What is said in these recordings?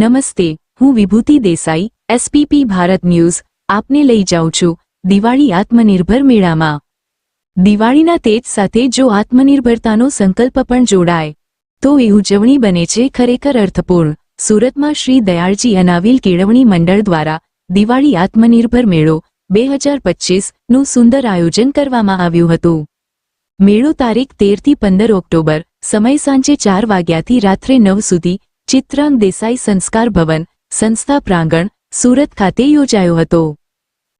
નમસ્તે, હું Vibhuti Desai SPP Bharat news, આપને લઈ જાઉં છું, દિવાળી આત્મનિર્ભર મેળામાં. દિવાળીના તેજ સાથે જો આત્મનિર્ભરતાનો સંકલ્પ પણ જોડાય, તો એ ઉજવણી બને છે ખરેખર અર્થપૂર્ણ. સુરતમાં શ્રી દયાળજી અનાવિલ કેળવણી મંડળ દ્વારા દિવાળી આત્મનિર્ભર મેળો બે હજાર પચીસનું સુંદર આયોજન કરવામાં આવ્યું હતું. મેળો તારીખ તેરથી પંદર ઓક્ટોબર, સમય સાંજે ચાર વાગ્યાથી રાત્રે નવ સુધી ચિત્રાંગ દેસાઈ સંસ્કાર ભવન, સંસ્થા પ્રાંગણ, સુરત ખાતે યોજાયો હતો.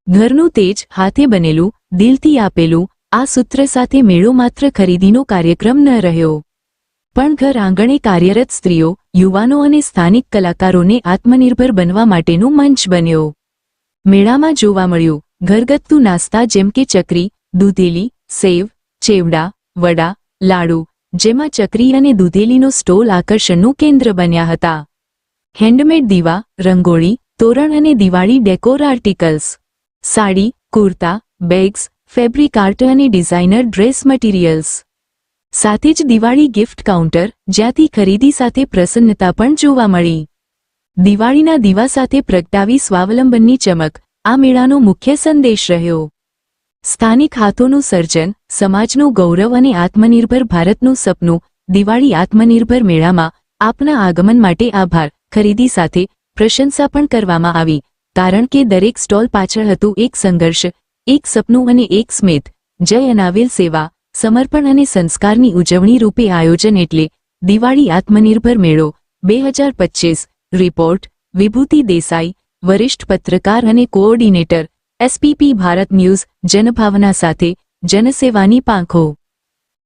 ઘરનું તેજ હાથે બનેલું, દિલથી આપેલું, આ સૂત્ર સાથે મેળો માત્ર ખરીદીનો કાર્યક્રમ ન રહ્યો. પણ ઘર આંગણે કાર્યરત સ્ત્રીઓ, યુવાનો અને સ્થાનિક કલાકારોને આત્મનિર્ભર બનવા માટેનું મંચ બન્યો. મેળામાં જોવા મળ્યું, ઘરગથ્થુ નાસ્તા જેમ કે ચકરી, દૂધેલી, સેવ, ચેવડા, વડા, લાડુ જેમાં ચકરી અને દૂધેલીનો સ્ટોલ આકર્ષણનું કેન્દ્ર બન્યા હતા. હેન્ડમેડ દીવા, રંગોળી, તોરણ અને Diwali decor articles. Sari, kurta, bags, fabric art અને ડિઝાઇનર ડ્રેસ મટીરિયલ્સ. સાથે જ દિવાળી ગિફ્ટ કાઉન્ટર, જ્યાંથી ખરીદી સાથે પ્રસન્નતા પણ જોવા મળી. દિવાળીના દીવા સાથે પ્રગટાવી સ્વાવલંબનની ચમક, આ મેળાનો મુખ્ય સંદેશ રહ્યો. સ્થાનિક હાથોનું સર્જન, સમાજનું ગૌરવ અને આત્મનિર્ભર ભારતનું સપનું, દિવાળી આત્મનિર્ભર મેળામાં આપના આગમન માટે આભાર. ખરીદી સાથે પ્રશંસા પણ કરવામાં આવી, કારણ કે દરેક સ્ટોલ પાછળ હતું એક સંઘર્ષ, એક સપનું અને એક સ્મિત. જય અનાવેલ સેવા, સમર્પણ અને સંસ્કારની ઉજવણી રૂપે આયોજન એટલે દિવાળી આત્મનિર્ભર મેળો. બે હજાર રિપોર્ટ, વિભૂતિ દેસાઈ, વરિષ્ઠ પત્રકાર અને કોઓર્ડિનેટર એસપીપી ભારત ન્યૂઝ જનભાવના સાથે જનસેવાની પાંખો